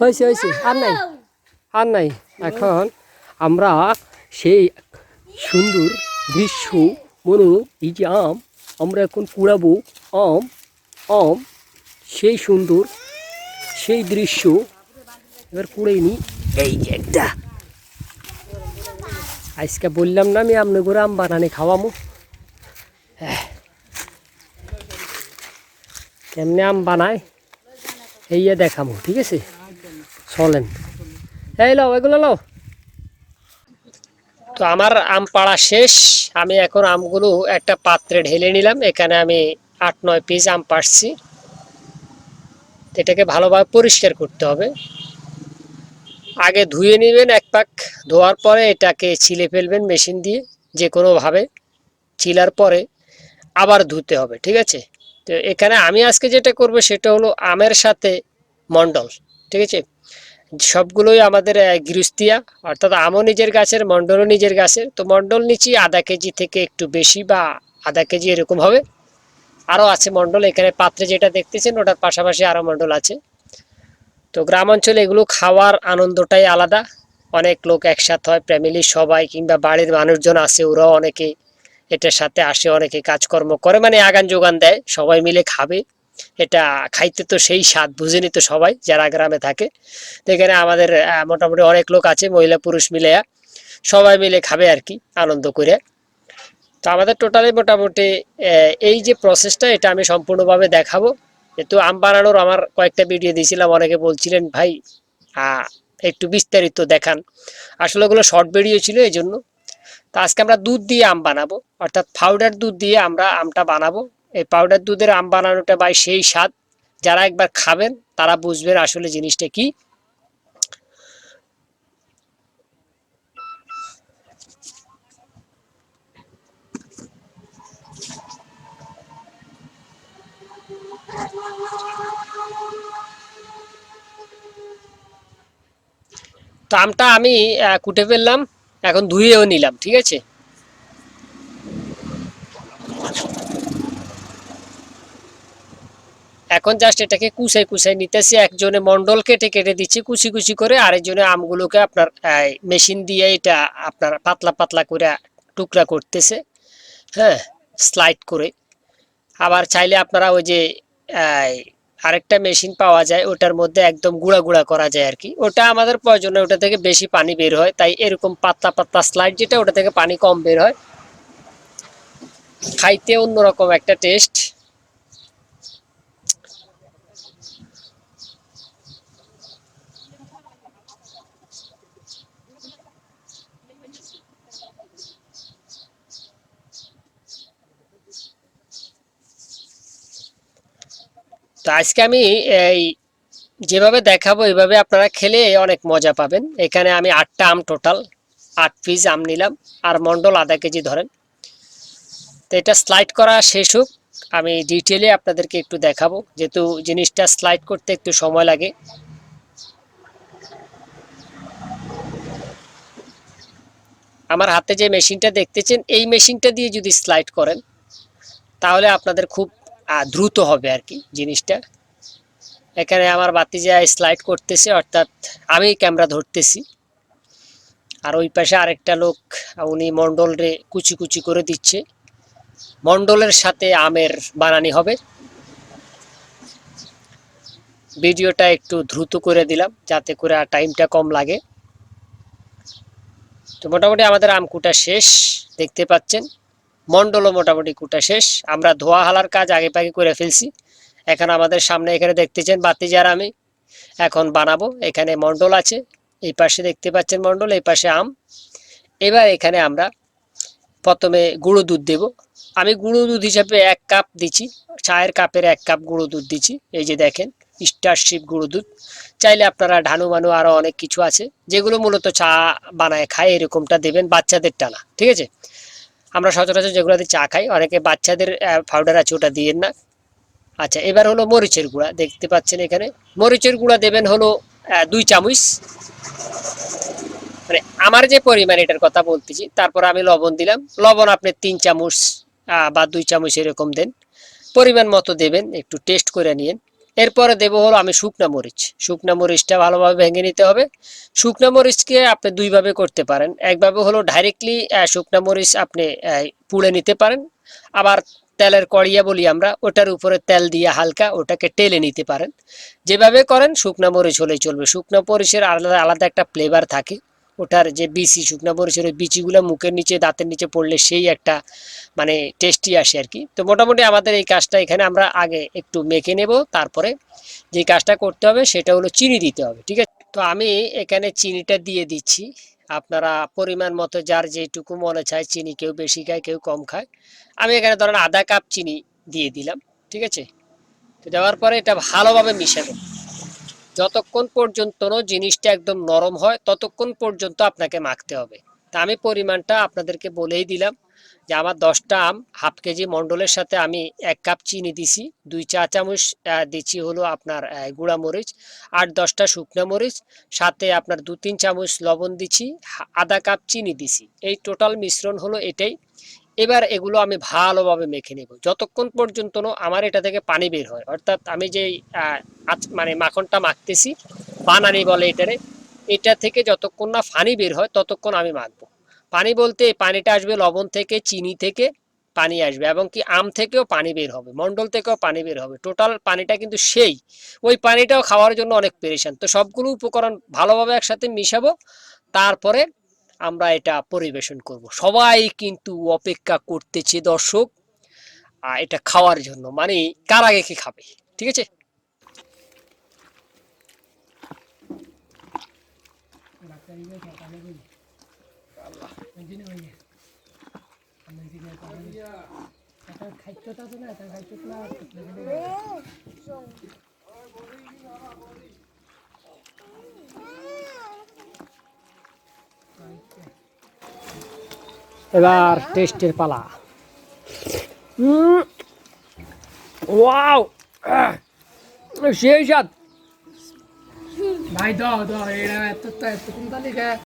হয়েছে হয়েছে আর নাই আর নাই। এখন আমরা সেই সুন্দর দৃশ্য, মনে, এই যে আম, আমরা এখন কুড়াবো, আম আম, সেই সুন্দর, সেই দৃশ্য। এবার কুড়ে নি, এই যে একটা। আজকে বললাম না আমি আপনি করে আম বানানি খাওয়ামো। হ্যাঁ। কেমনে আম বানায়? এই দেখামো, ঠিক আছে? চলেন। এই লাও, এগুলো লাও। তো আমার আম পাড়া শেষ। আমি এখন আমগুলো একটা পাত্রে ঢেলে নিলাম। এখানে আমি আট, নয় পিস আম পাড়ছি। এটাকে ভালোভাবে পরিষ্কার করতে হবে। আগে ধুয়ে নেবেন এক পাক। ধোয়ার পরে এটাকে ছিলে ফেলবেন মেশিন দিয়ে যে কোনোভাবে চিলার পরে আবার ধুতে হবে, ঠিক আছে? তো এখানে আমি আজকে যেটা করব সেটা হলো আমের সাথে মন্ডল, ঠিক আছে? সবগুলোই আমাদের গৃহস্থিয়া, অর্থাৎ আমও নিজের গাছের, মন্ডলও নিজের গাছের। তো মন্ডল নিচি আধা কেজি থেকে একটু বেশি বা আধা কেজি এরকম হবে। আরও আছে মন্ডল, এখানে পাত্রে যেটা দেখতেছেন ওটার পাশাপাশি আরও মন্ডল আছে। তো গ্রাম অঞ্চলে এগুলো খাওয়ার আনন্দটাই আলাদা। অনেক লোক একসাথে হয় ফ্যামিলি সবাই কিংবা বাড়ির মানুষজন আছে, ওরাও অনেকে এটার সাথে আসে অনেকে কাজকর্ম করে মানে আগান যোগান দেয়, সবাই মিলে খাবে। এটা খাইতে তো সেই স্বাদ, বুঝেনি তো সবাই যারা গ্রামে থাকে। এখানে আমাদের মোটামুটি অনেক লোক আছে, মহিলা পুরুষ মিলে সবাই মিলে খাবে আর কি, আনন্দ করে। তো আমাদের টোটালি মোটামুটি এই যে প্রসেসটা এটা আমি সম্পূর্ণভাবে দেখাবো। যেহেতু আম বানানোর আমার কয়েকটা ভিডিও দিয়েছিলাম, অনেকে বলছিলেন, ভাই একটু বিস্তারিত দেখান। আসলে ওগুলো শর্ট ভিডিও ছিল, এই জন্য। তো আজকে আমরা দুধ দিয়ে আম বানাবো, অর্থাৎ পাউডার দুধ দিয়ে আমরা আমটা বানাবো। এই পাউডার দুধের আম বানানোটা ভাই সেই স্বাদ, যারা একবার খাবেন তারা বুঝবেন আসলে জিনিসটা কি। তো আমটা আমি কুটে ফেললাম। এখন ধুয়েও নিলাম, ঠিক আছে? এখন জাস্ট এটাকে কুচাই কুচাই নিতেছি, একজনে মন্ডল কেটে কেটে দিচ্ছি, কুচি কুচি করে আরেকজনে আমগুলোকে আপনার মেশিন দিয়ে এটা আপনার পাতলা পাতলা করে টুকরা করতেছে হ্যাঁ স্লাইড করে। আবার চাইলে আপনারা ওই যে আরেকটা মেশিন পাওয়া যায়, ওটার মধ্যে একদম গুঁড়া গুঁড়া করা যায় আর কি। ওটা আমাদের প্রয়োজনে ওটা থেকে বেশি পানি বের হয়, তাই এরকম পাতলা পাতলা স্লাইড যেটা, ওটা থেকে পানি কম বের হয়। খাইতে অন্যরকম একটা টেস্ট তো আজকে আমি এই যেভাবে দেখাবো, এইভাবে আপনারা খেলে অনেক মজা পাবেন। এখানে আমি আটটা আম টোটাল আট পিস আম নিলাম, আর মন্ডল আধা কেজি ধরেন। তো এটা স্লাইড করা শেষ হোক, আমি ডিটেলে আপনাদেরকে একটু দেখাবো, যেহেতু জিনিসটা স্লাইড করতে একটু সময় লাগে। আমার হাতে যে মেশিনটা দেখতেছেন, এই মেশিনটা দিয়ে যদি স্লাইড করেন, তাহলে আপনাদের খুব দ্রুত হবে আর কি জিনিসটা। এখানে আমার বাতি যায় স্লাইড করতেছে, অর্থাৎ আমি ক্যামেরা ধরতেছি। আর ওই পাশে আরেকটা লোক, উনি মন্ডল রে কুচি কুচি করে দিচ্ছে। মন্ডলের সাথে আমের বানানি হবে। ভিডিওটা একটু দ্রুত করে দিলাম, যাতে করে টাইমটা কম লাগে। তো মোটামুটি আমাদের আম কুটা শেষ, দেখতে পাচ্ছেন। মন্ডলও মোটামুটি কুটা শেষ। আমরা ধোয়া হালার কাজ আগে পাগে করে ফেলছি। এখন আমাদের সামনে এখানে দেখতেছেন বাতি যার আমি। এখন বানাবো। এখানে মন্ডল আছে। এই পাশে দেখতে পাচ্ছেন মন্ডল, এই পাশে আম। এবার এখানে আমরা প্রথমে গুঁড়ো দুধ দেব। আমি গুঁড়ো দুধ হিসাবে এক কাপ দিচ্ছি। চায়ের কাপের এক কাপ গুঁড়ো দুধ দিচ্ছি। এই যে দেখেন, স্টারশিপ গুঁড়ো দুধ। চাইলে আপনারা ঢানু মানু আরও অনেক কিছু আছে। যেগুলো মূলত চা বানায়, খায়, এরকমটা দেবেন বাচ্চাদের টানা। ঠিক আছে? আমরা সচরাচর যেগুলো দিয়ে চা খাই, অনেকে বাচ্চাদের পাউডার আছে, ওটা দিয়েন না। আচ্ছা এবার হলো মরিচের গুঁড়া, দেখতে পাচ্ছেন এখানে। মরিচের গুঁড়া দেবেন হলো দুই চামচ। মানে আমার যে পরিমাণ এটার কথা বলতেছি, তারপর আমি লবণ দিলাম। লবণ আপনি তিন চামচ বা দুই চামচ এরকম দেন। পরিমাণ মতো দেবেন, একটু টেস্ট করে নিন এরপরে দেব হলো আমি শুকনা মরিচ। শুকনা মরিচটা ভালোভাবে ভেঙে নিতে হবে। শুকনা মরিচকে আপনি দুইভাবে করতে পারেন। একভাবে হলো ডাইরেক্টলি শুকনা মরিচ আপনি পুড়ে নিতে পারেন। আবার তেলের কড়িয়া বলি আমরা, ওটার উপরে তেল দিয়ে হালকা ওটাকে টেলে নিতে পারেন। যেভাবে করেন শুকনা মরিচ হলেই চলবে। শুকনা মরিচের আলাদা আলাদা একটা ফ্লেভার থাকে। ওটার যে বিচি, শুকনা মরিচের ওই বিচিগুলো মুখের নিচে, দাঁতের নিচে পড়লে সেই একটা মানে টেস্টি আসে আর কি। তো মোটামুটি আমাদের এই কাজটা এখানে আমরা আগে একটু মেখে নেব, তারপরে যে কাজটা করতে হবে সেটা হলো চিনি দিতে হবে, ঠিক আছে? তো আমি এখানে চিনিটা দিয়ে দিচ্ছি। আপনারা পরিমাণ মতো যার যেটুকু মনে চায় চিনি, কেউ বেশি খায়, কেউ কম খায়। আমি এখানে ধরেন আধা কাপ চিনি দিয়ে দিলাম, ঠিক আছে? তো দেওয়ার পরে এটা ভালোভাবে মিশাবেন যতক্ষণ পর্যন্ত জিনিসটা একদম নরম হয়, ততক্ষণ পর্যন্ত আপনাকে মাখতে হবে। তা আমি পরিমাণটা আপনাদেরকে বলেই দিলাম যে আমার দশটা আম, হাফ কেজি মণ্ডলের সাথে আমি এক কাপ চিনি দিছি, দুই চা চামচ দিচ্ছি হলো আপনার গুঁড়া মরিচ, আট দশটা শুকনো মরিচ, সাথে আপনার দু তিন চামচ লবণ দিচ্ছি হা- আধা কাপ চিনি দিছি। এই টোটাল মিশ্রণ হলো এটাই। এবার এগুলো আমি ভালোভাবে মেখে নেব। যতক্ষণ পর্যন্ত আমার এটা থেকে পানি বের হয়, অর্থাৎ আমি যে মানে মাখনটা মাখতেছি, বানানি বলে এটারে, এটা থেকে যতক্ষণ না পানি বের হয় ততক্ষণ আমি মাখবো। পানি বলতে পানিটা আসবে লবণ থেকে, চিনি থেকে পানি আসবে এবং কি আম থেকেও পানি বের হবে, মন্ডল থেকেও পানি বের হবে। টোটাল পানিটা কিন্তু সেই, ওই পানিটাও খাওয়ার জন্য অনেক পেরেশান। তো সবগুলো উপকরণ ভালোভাবে একসাথে মিশাবো, তারপরে আমরা এটা পরিবেশন করব। সবাই কিন্তু অপেক্ষা করতেছে দর্শক আহ, এটা খাওয়ার জন্য। মানে কার আগে কি খাবে? ঠিক আছে? এবার টেস্টের পালা। ওয়াও! সেই স্বাদ। ভাই দাও দাও এরা এত এত কোন